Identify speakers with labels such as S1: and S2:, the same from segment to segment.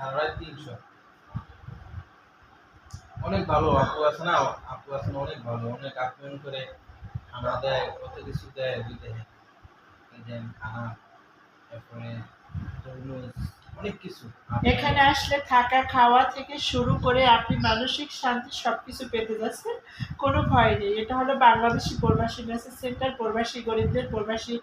S1: রাত তিনশো। অনেক ভালো, আপু আছে না? আপু আছে, অনেক ভালো। অনেক আপ্যায়ন করে খানা দেয়, কত কিছু দেয় দিতে খানা, তারপরে তরমুজ অনেক কিছু।
S2: এখানে আসলে থাকা, খাওয়া থেকে শুরু করে আপনি মানসিক শান্তি সবকিছু পেতে যাচ্ছেন। কোনো ভয় নেই। এটা হলো বাংলাদেশি প্রবাসী মেসেজ সেন্টার, প্রবাসী গরিবদের প্রবাসী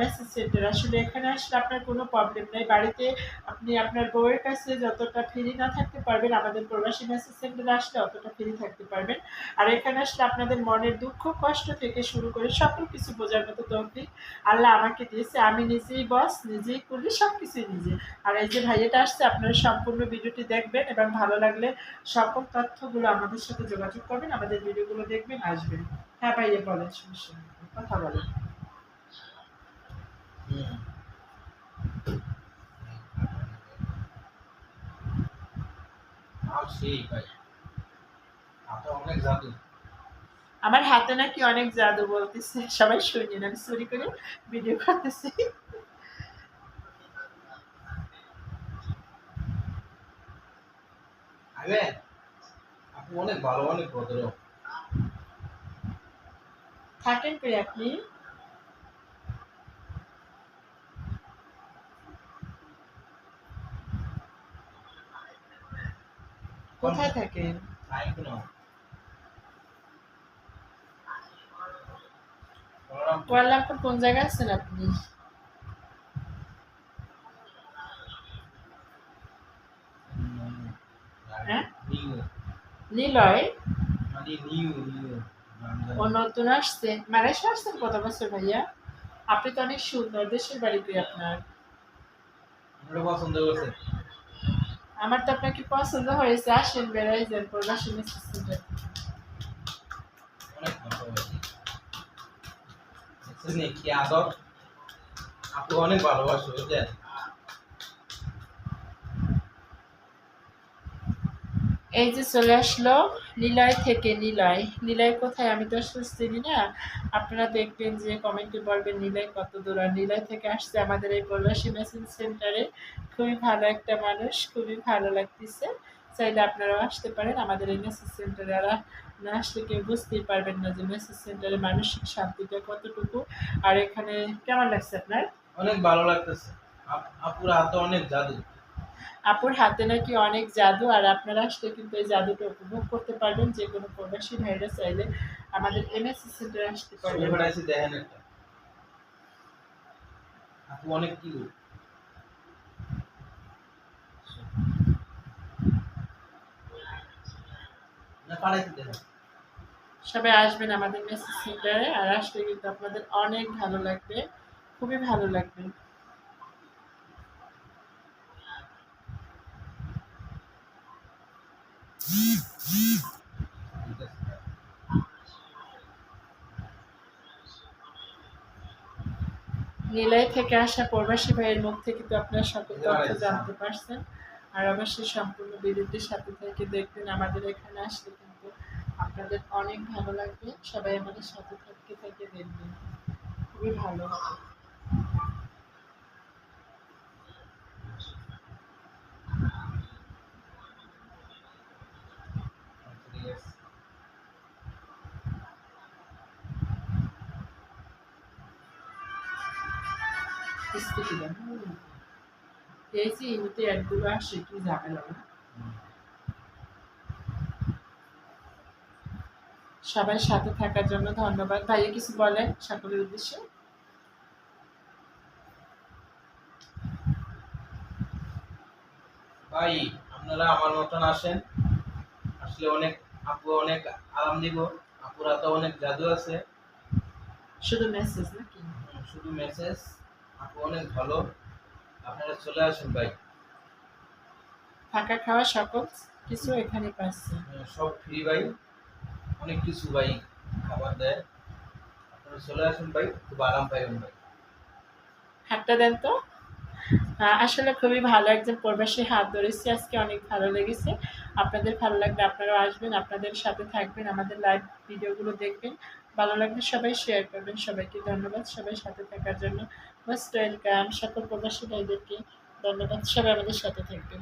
S2: মেসেজ সেন্টার। আসলে এখানে আসলে আপনার কোনো প্রবলেম নেই। বাড়িতে আপনি আপনার বউয়ের কাছে যতটা ফ্রি না থাকতে পারবেন, আমাদের প্রবাসী মেসেজ সেন্টারে আসলে অতটা ফ্রি থাকতে পারবেন। আর এখানে আসলে আপনাদের মনের দুঃখ, কষ্ট থেকে শুরু করে সকল কিছু বোঝার মতো তৌফিক আল্লাহ আমাকে দিয়েছে। আমি নিজেই বস নিজেই করি সব কিছুই নিজে। আর এই যে ভাইয়াটা আসছে আপনারা সম্পূর্ণ ভিডিওটি দেখবেন এবং ভালো লাগলে সকল তথ্যগুলো আমাদের সাথে যোগাযোগ করবেন আমাদের ভিডিওগুলো দেখবেন আসবেন। হ্যাঁ ভাইয়া বলেন সমস্যা কথা বলেন।
S1: জাদু।
S2: আমার হাতে নাকি অনেক জাদু বলতেছে সবাই শুনিয়ে আমি চুরি করে ভিডিও করতেছি।
S1: আগে আপু অনেক ভালো অনেক ভদ্র।
S2: থাকেন কই আপনি? কোথায় থাকেন?
S1: কোন
S2: জায়গায় আছেন আপনি হ্যাঁ?
S1: নিউ নিউ
S2: ও নতুন আসছে মালয়েশিয়া আসছেন কত বছর ভাইয়া? আপনি তো অনেক সুন্দর দেশের বাড়ি কই আপনার।
S1: আমরা পছন্দ করছে
S2: আমার তো আপনাকে পছন্দ হয়েছে। আসেন বেড়াই যান প্রবাসী সেন্টার
S1: অনেক ভালো হয়েছে। কি আদর? আপু অনেক ভালোবাসো বুঝলেন?
S2: এই যে চলে আসলো নিলয় থেকে নিলয়। নিলয় কোথায়? আমি তো আসলে চিনি না। আপনারা দেখবেন যে কমেন্টে বলবেন নিলয় কত দূর আর নিলয় থেকে আসছে আমাদের এই প্রবাসী মেশিন সেন্টারে খুবই ভালো একটা মানুষ, খুবই ভালো লাগতেছে। চাইলে আপনারাও আসতে পারেন আমাদের এই মেসেজ সেন্টারে আর না আসলে কেউ বুঝতেই পারবেন না যে মেসেজ সেন্টারে মানসিক শান্তিটা কতটুকু। আর এখানে কেমন লাগছে আপনার?
S1: অনেক ভালো লাগতেছে। আপ- আপুর হাতে অনেক জাদু
S2: আপুর হাতে নাকি অনেক জাদু আর আপনারা আসলে কিন্তু এই জাদুটা উপভোগ করতে পারবেন যে কোনো প্রবাসী ভাইরা চাইলে আমাদের এমএসসি সেন্টারে আসতে পারবেন।
S1: আপু অনেক কি না পাড়াইতে দেখেন।
S2: সবাই আসবেন আমাদের মেসেজ সেন্টারে আর আসলে কিন্তু আপনাদের অনেক ভালো লাগবে খুবই ভালো লাগবে
S1: ঠিক আছে
S2: নিলয় থেকে আসা প্রবাসী ভাইয়ের মুখ থেকে তো আপনারা সকল তথ্য জানতে পারছেন। আর অবশ্যই সম্পূর্ণ বিরতির সাথে থেকে দেখবেন আমাদের এখানে আসলে কিন্তু আপনাদের অনেক ভালো লাগবে। সবাই আমাদের সাথে থাকতে থেকে দেখবেন। খুবই ভালো হবে। স্কুটি দেন এই যে ইমিতে একদম আসে কি যাবে না সবাই সাথে থাকার জন্য ধন্যবাদ ভাইয়া কিছু বলেন সকলের উদ্দেশ্যে
S1: ভাই আপনারা আমার মতন আসেন আসলে অনেক আপু অনেক আরাম দিব আপুর তো অনেক জাদু আছে
S2: শুধু মেসেজ নাকি
S1: শুধু মেসেজ আপু অনেক ভালো। আপনারা চলে আসুন ভাই।
S2: থাকা খাওয়া সকল কিছু এখানে পাচ্ছে।
S1: হুম, সব ফ্রি ভাই। অনেক কিছু ভাই খাবার দেয়। আপনারা চলে আসুন ভাই খুব আরাম পাইবেন ভাই
S2: হাতটা দেন তো। আসলে খুবই ভালো একজন প্রবাসী হাত ধরেছি আজকে অনেক ভালো লেগেছে। আপনাদের ভালো লাগবে আপনারাও আসবেন আপনাদের সাথে থাকবেন আমাদের লাইভ ভিডিওগুলো দেখবেন। ভালো লাগলে সবাই শেয়ার করবেন। সবাইকে ধন্যবাদ। সবাই সাথে থাকার জন্য মোস্ট ওয়েলকাম সকল প্রবাসী ভাইদেরকে ধন্যবাদ। সবাই আমাদের সাথে থাকবেন।